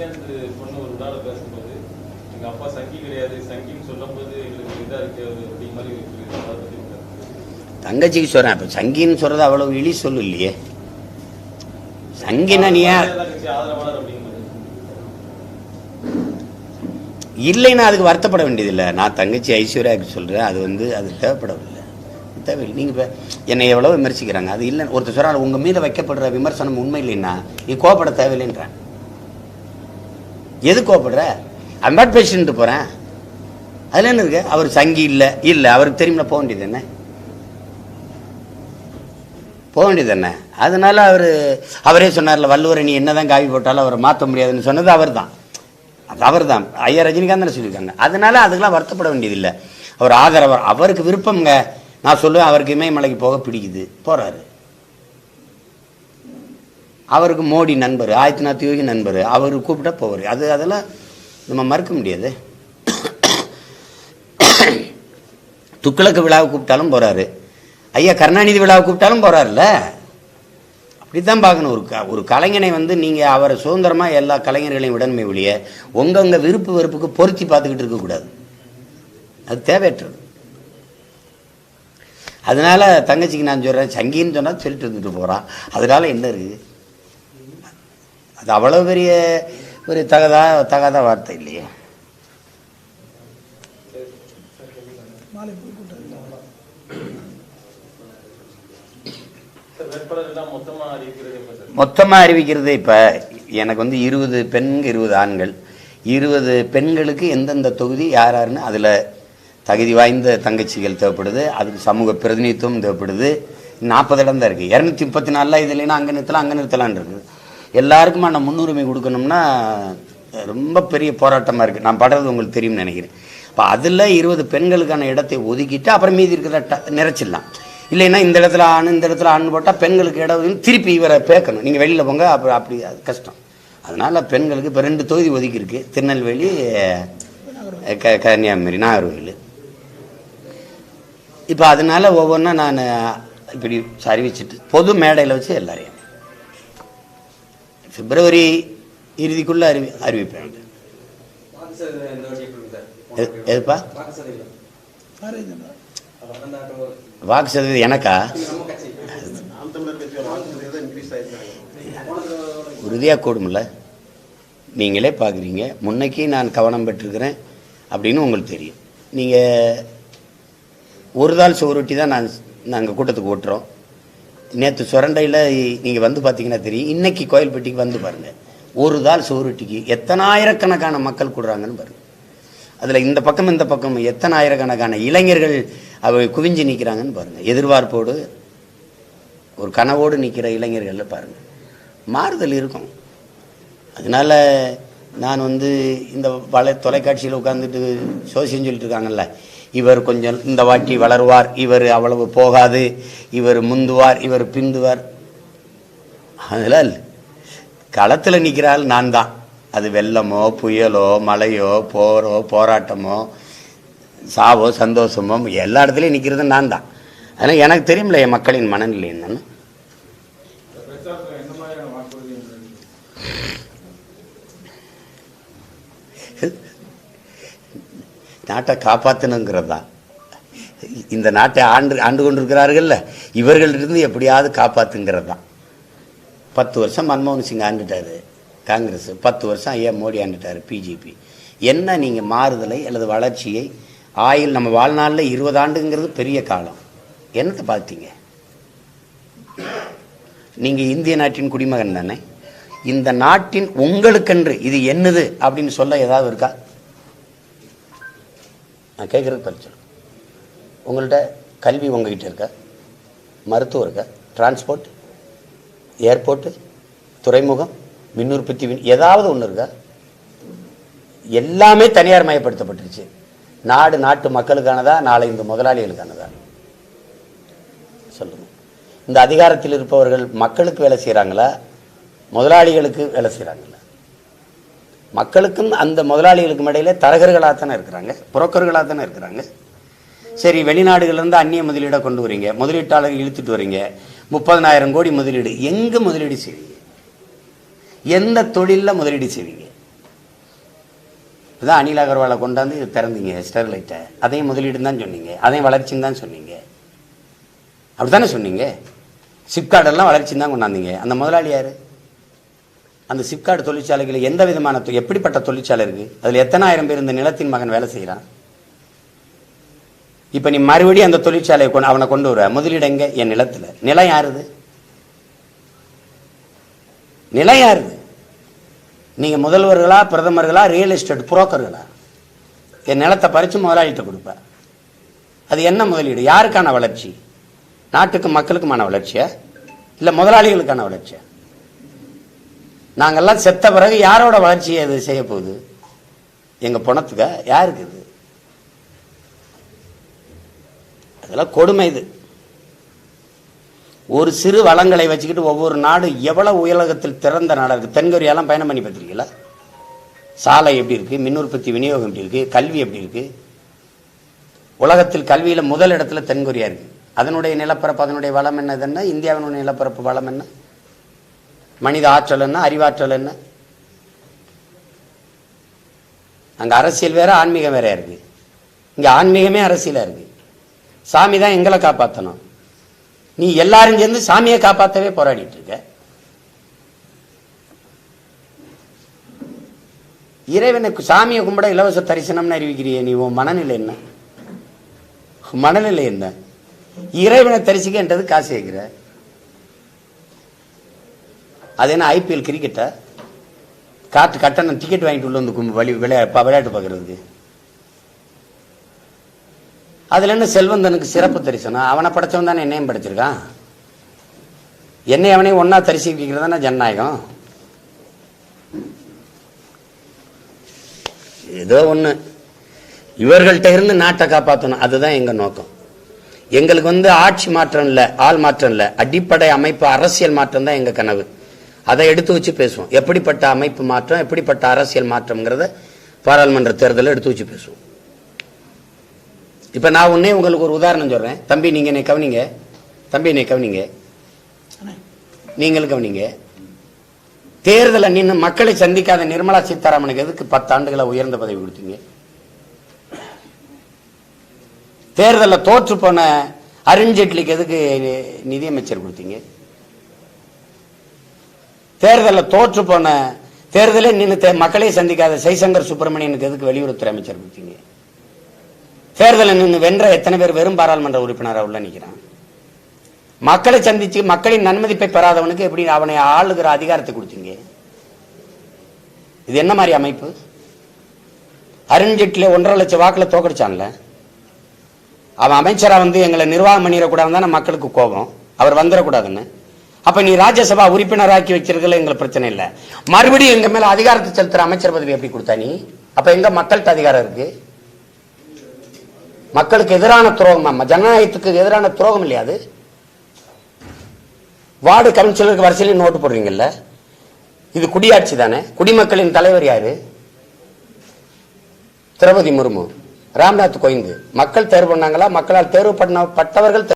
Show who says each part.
Speaker 1: பொண்ணு ஒரு நாள் பேசும்போது எங்க அப்பா சங்கி கிடையாது சங்கின்னு சொல்லும்போது எங்களுக்கு இதா இருக்கு அது அப்படி மாதிரி.
Speaker 2: தங்கச்சிக்கு சொல்கிறேன் இப்போ சங்கின்னு சொல்கிறது அவ்வளவு இழி சொல்லு இல்லையே. சங்கினா நீ இல்லைன்னா அதுக்கு வருத்தப்பட வேண்டியதில்லை. நான் தங்கச்சி ஐஸ்வர்யாவுக்கு சொல்கிறேன் அது வந்து அது தேவைப்படவில்லை. தேவையில்லை. நீங்கள் இப்போ என்னை எவ்வளோ விமர்சிக்கிறாங்க. அது இல்லை ஒருத்தர் சொல்கிறாங்க உங்கள் மீது வைக்கப்படுற விமர்சனம் உண்மை இல்லைன்னா நீ கோவப்பட தேவையில்லைன்றேன் எது கோவப்படுற? அம்பாட் பேசிட்டு போகிறேன் அதில் என்ன இருக்கு? அவர் சங்கி இல்லை. இல்லை அவருக்கு தெரியுமில போக வேண்டியது என்ன? போக வேண்டியது என்ன? அதனால அவர் அவரே சொன்னார்ல வள்ளுவரை நீ என்னதான் காவி போட்டாலும் அவரை மாற்ற முடியாதுன்னு சொன்னது அவர் தான் அது அவர் தான் ஐயா ரஜினிகாந்த் சொல்லியிருக்காங்க. அதனால அதுக்கெல்லாம் வருத்தப்பட வேண்டியதில்லை. அவர் ஆதரவர் அவருக்கு விருப்பம்ங்க. நான் சொல்லுவேன் அவருக்கு இமயமலைக்கு போக பிடிக்குது. போகிறாரு அவருக்கு மோடி நண்பர் ஆதித்யநாத் யோகி நண்பர் அவர் கூப்பிட்டா போவார். அது அதெல்லாம் நம்ம மறுக்க முடியாது. துக்களக்கு விழாவை கூப்பிட்டாலும் போகிறாரு ஐயா கருணாநிதி விழாவை கூப்பிட்டாலும் போறாருல்ல? அப்படித்தான் பார்க்கணும். ஒரு க ஒரு கலைஞனை வந்து நீங்கள் அவரை சுதந்திரமாக எல்லா கலைஞர்களையும் விடணுமே ஒழிய உங்கவுங்க விருப்பு வெறுப்புக்கு பொருத்தி பார்த்துக்கிட்டு இருக்கக்கூடாது அது தேவையற்றது. அதனால் தங்கச்சிக்கு நான் சொல்கிறேன் சங்கின்னு சொன்னால் சொல்லிட்டு இருந்துட்டு போகிறான் அதனால் என்ன இருக்குது அது அவ்வளோ பெரிய ஒரு தகதா தகாத வார்த்தை இல்லையே. மொத்தமாக அறிவிக்கிறது இப்போ எனக்கு வந்து இருபது பெண்கள் இருபது ஆண்கள். இருபது பெண்களுக்கு எந்தெந்த தொகுதி யார் யாருன்னு அதில் தகுதி வாய்ந்த தங்கச்சிகள் தேவைப்படுது அதுக்கு சமூக பிரதிநிதித்துவம் தேவைப்படுது. நாற்பது இடம் தான் இருக்குது இரநூத்தி முப்பத்தி நாலில் இது இல்லைன்னா அங்கே நிறுத்தலாம் அங்கே நிறுத்தலாம்னு இருக்குது எல்லாருக்குமான முன்னுரிமை கொடுக்கணும்னா ரொம்ப பெரிய போராட்டமாக இருக்குது நான் படுறது உங்களுக்கு தெரியும்னு நினைக்கிறேன். இப்போ அதில் இருபது பெண்களுக்கான இடத்தை ஒதுக்கிட்டு அப்புறம் மீதி இருக்கிற ட நிறச்சிடலாம். இல்லைன்னா இந்த இடத்துல ஆண் இந்த இடத்துல ஆண் போட்டால் பெண்களுக்கு இடம் திருப்பி இவரை பேக்கணும். நீங்கள் வெளியில் போங்க அப்புறம் அப்படி அது கஷ்டம். அதனால் பெண்களுக்கு இப்போ ரெண்டு தொகுதி ஒதுக்கியிருக்கு. திருநெல்வேலி க கன்னியாகுமரி நாகர்கோவில். இப்போ அதனால ஒவ்வொன்றா நான் இப்படி அறிவிச்சிட்டு பொது மேடையில் வச்சு எல்லாரையும் பிப்ரவரி இறுதிக்குள்ளே அறிவி அறிவிப்பேன். எது- எதுப்பா? வாக்கு சதவீதம் எனக்கா? உறுதியாக கூடும்ல. நீங்களே பார்க்குறீங்க முன்னைக்கு நான் கவனம் பெற்றிருக்கிறேன் அப்படின்னு உங்களுக்கு தெரியும். நீங்கள் ஒரு தாள் சுவரொட்டி தான் நான் நாங்கள் கூட்டத்துக்கு ஓட்டுறோம். நேற்று சுரண்டையில் நீங்கள் வந்து பார்த்தீங்கன்னா தெரியும். இன்றைக்கி கோயில்பட்டிக்கு வந்து பாருங்கள் ஒரு தாள் சோறுட்டிக்கு எத்தனாயிரக்கணக்கான மக்கள் கூடுறாங்கன்னு பாருங்கள் அதில் இந்த பக்கம் இந்த பக்கம் எத்தனை ஆயிரக்கணக்கான இளைஞர்கள் அவை குவிஞ்சு நிற்கிறாங்கன்னு பாருங்கள் எதிர்பார்ப்போடு ஒரு கனவோடு நிற்கிற இளைஞர்களில் பாருங்கள் மாறுதல் இருக்கும். அதனால நான் வந்து இந்த வலை தொலைக்காட்சியில் உட்காந்துட்டு சோசியம் சொல்லிட்டு இருக்காங்கல்ல இவர் கொஞ்சம் இந்த வாட்டி வளருவார் இவர் அவ்வளவு போகாது இவர் முந்துவார் இவர் பிந்துவார். அதனால் களத்தில் நிற்கிறாள் நான் தான். அது வெள்ளமோ புயலோ மழையோ போரோ போராட்டமோ சாவோ சந்தோஷமோ எல்லா இடத்துலையும் நிற்கிறது நான் தான். அதனால் எனக்கு தெரியும்ல என் மக்களின் மனநிலை என்னன்னு நாட்டை காப்பாற்றணுங்கிறது தான் இந்த நாட்டை ஆண்டு ஆண்டு கொண்டிருக்கிறார்கள்ல இவர்களிருந்து எப்படியாவது காப்பாற்றுங்கிறது தான் பத்து வருஷம் மன்மோகன் சிங் ஆண்டுட்டாரு காங்கிரஸ். பத்து வருஷம் ஏன் மோடி ஆண்டுட்டாரு பிஜேபி என்ன நீங்கள் மாறுதலை அல்லது வளர்ச்சியை ஆயில் நம்ம வாழ்நாளில் இருபது ஆண்டுங்கிறது பெரிய காலம். என்னத்தை பார்த்தீங்க நீங்கள் இந்திய நாட்டின் குடிமகன் தானே. இந்த நாட்டின் உங்களுக்கென்று இது என்னது அப்படின்னு சொல்ல ஏதாவது இருக்கா? நான் கேட்குறது பதில் உங்கள்கிட்ட கல்வி உங்ககிட்ட இருக்கா? மருத்துவம் இருக்கா? டிரான்ஸ்போர்ட் ஏர்போர்ட்டு துறைமுகம் மின் உற்பத்தி ஏதாவது ஒன்று இருக்கா? எல்லாமே தனியார் மயப்படுத்தப்பட்டுருச்சு. நாடு நாட்டு மக்களுக்கானதா? நாளை இந்த முதலாளிகளுக்கானதா? சொல்லுங்க. இந்த அதிகாரத்தில் இருப்பவர்கள் மக்களுக்கு வேலை செய்கிறாங்களா முதலாளிகளுக்கு வேலை செய்கிறாங்களா மக்களுக்கும் அந்த முதலாளிகளுக்கும் இடையில தரகர்களாக தானே இருக்கிறாங்க புரோக்கர்களாக தானே இருக்கிறாங்க. சரி வெளிநாடுகள்லேருந்து அந்நிய முதலீடாக கொண்டு வரீங்க முதலீட்டாளர்கள் இழுத்துட்டு வரீங்க முப்பதனாயிரம் கோடி முதலீடு எங்கே முதலீடு செய்வீங்க? எந்த தொழிலில் முதலீடு செய்வீங்க? இதுதான் அனில் அகர்வாலை கொண்டாந்து இது திறந்தீங்க ஸ்டெர்லைட்டை. அதையும் முதலீடுன்னு தான் சொன்னீங்க அதையும் வளர்ச்சின்னு தான் சொன்னீங்க. அப்படி தானே சொன்னீங்க சிப்கார்டெல்லாம் வளர்ச்சின்னு தான் கொண்டாந்தீங்க. அந்த முதலாளி யாரு? அந்த சிப்கார்டு தொழிற்சாலைகளில் எந்த விதமான எப்படிப்பட்ட தொழிற்சாலை இருக்கு? அதுல எத்தனாயிரம் பேர் இந்த நிலத்தின் மகன் வேலை செய்கிறான் இப்போ நீ மறுபடியும் அந்த தொழிற்சாலையை கொண்டு அவனை கொண்டு வர முதலீடு எங்க? என் நிலத்தில். நிலம் யாருது? நிலம் யாருது? நீங்கள் முதல்வர்களா பிரதமர்களா ரியல் எஸ்டேட் புரோக்கர்களா? என் நிலத்தை பறித்து முதலாளிகிட்ட கொடுப்ப. அது என்ன முதலீடு? யாருக்கான வளர்ச்சி? நாட்டுக்கு மக்களுக்குமான வளர்ச்சியா? இல்லை முதலாளிகளுக்கான வளர்ச்சியா? நாங்கள்லாம் செத்த பிறகு யாரோட வளர்ச்சியை அது செய்ய போகுது? எங்கள் பணத்துக்கா? யாருக்கு இது? அதெல்லாம் கொடுமை இது. ஒரு சிறு வளங்களை வச்சுக்கிட்டு ஒவ்வொரு நாடும் எவ்வளோ உலகத்தில் திறந்த நாடாக இருக்குது தென்கொரியாலாம் பயணம் பண்ணி பார்த்துருக்கீங்களா? சாலை எப்படி இருக்குது மின் உற்பத்தி விநியோகம் எப்படி இருக்குது கல்வி எப்படி இருக்குது உலகத்தில் கல்வியில் முதல் இடத்துல தென்கொரியா இருக்குது அதனுடைய நிலப்பரப்பு அதனுடைய வளம் என்னதுன்னா என்ன? இந்தியாவினுடைய நிலப்பரப்பு வளம் என்ன? மனித ஆற்றல் என்ன அறிவாற்றல் என்ன? அங்க அரசியல் வேற ஆன்மீகம் வேற இருக்கு. இங்க ஆன்மீகமே அரசியலா இருக்கு. சாமி தான் எங்களை காப்பாத்தணும். நீ எல்லாரும் சேர்ந்து சாமியை காப்பாற்றவே போராடிட்டு இருக்க. இறைவனுக்கு சாமியை கும்பிட இலவச தரிசனம்னு அறிவிக்கிறியே நீ உன் மனநிலை என்ன? மனநிலை என்ன? இறைவனை தரிசிக்கன்றது காசு கேட்கிற. அது என்ன ஐபிஎல் கிரிக்கெட்டா காட்டு கட்டணம் டிக்கெட் வாங்கிட்டு உள்ள வந்து வழி விளையா விளையாட்டு பார்க்குறதுக்கு. அதில் என்ன செல்வந்தனுக்கு சிறப்பு தரிசனம் அவனை படைச்சவன் தானே என்னையும் படைச்சிருக்கான். என்னை அவனையும் ஒன்றா தரிசிக்கிறது தானே ஜனநாயகம். ஏதோ ஒன்று இவர்கள்ட்ட இருந்து நாட்டை காப்பாற்றணும் அதுதான் எங்கள் நோக்கம். எங்களுக்கு வந்து ஆட்சி மாற்றம் இல்லை ஆள் மாற்றம் இல்லை. அடிப்படை அமைப்பு அரசியல் மாற்றம் தான் எங்கள் கனவு. அதை எடுத்து வச்சு பேசுவோம். எப்படிப்பட்ட அமைப்பு மாற்றம் எப்படிப்பட்ட அரசியல் மாற்றம்ங்கிறத பாராளுமன்ற தேர்தலில் எடுத்து வச்சு பேசுவோம். இப்போ நான் உடனே உங்களுக்கு ஒரு உதாரணம் சொல்கிறேன் தம்பி நீங்கள் என்னை கவனிங்க. தம்பி என்னை கவனிங்க. நீங்களும் கவனிங்க. தேர்தலை நின்று மக்களை சந்திக்காத நிர்மலா சீதாராமனுக்கு எதுக்கு பத்தாண்டுகளை உயர்ந்த பதவி கொடுத்தீங்க? தேர்தலில் தோற்று போன அருண்ஜேட்லிக்கு எதுக்கு நிதியமைச்சர் கொடுத்தீங்க? தேர்தலில் தோற்று போன தேர்தலே நின்று தே- மக்களை சந்திக்காத ஜெய்சங்கர் சுப்பிரமணியனுக்கு எதுக்கு வெளியுறவுத்துறை அமைச்சர் கொடுத்தீங்க தேர்தலில் நின்று வென்ற எத்தனை பேர் வெறும் பாராளுமன்ற உறுப்பினராக உள்ள நிற்கிறான் மக்களை சந்திச்சு மக்களின் நன்மதிப்பை பெறாதவனுக்கு எப்படி அவனை ஆளுகிற அதிகாரத்தை கொடுத்தீங்க? இது என்ன மாதிரி அமைப்பு? அருண்ஜேட்லி ஒன்றரை லட்சம் வாக்குல தோக்கடிச்சான்ல? அவன் அமைச்சரா வந்து எங்களை நிர்வாகம் பண்ணிடக்கூடாதுன்னு தானே மக்களுக்கு கோபம். அவர் வந்துடக்கூடாதுன்னு. அப்ப நீ ராஜ்யசபா உறுப்பினராக்கி வச்சிருக்கல எங்களுக்கு பிரச்சனை இல்லை. மறுபடியும் எங்க மேல அதிகாரத்தை செலுத்துற அமைச்சர் பதவி எப்படி கொடுத்தா நீ? அப்ப எங்க மக்கள்கிட்ட அதிகாரம் இருக்கு? மக்களுக்கு எதிரான துரோகம் ஜனநாயகத்துக்கு எதிரான துரோகம் இல்லையா அது? வார்டு கவுன்சிலருக்கு வரிசையில் நோட்டு போடுறீங்கல்ல? இது குடியாட்சி தானே? குடிமக்களின் தலைவர் யாரு? திரௌபதி முர்மு. ராம்நாத் கோவிந்த். மக்கள் தேர்வு பண்ணாங்களா? மக்களால் தேர்வு பண்ணப்பட்டவர்கள்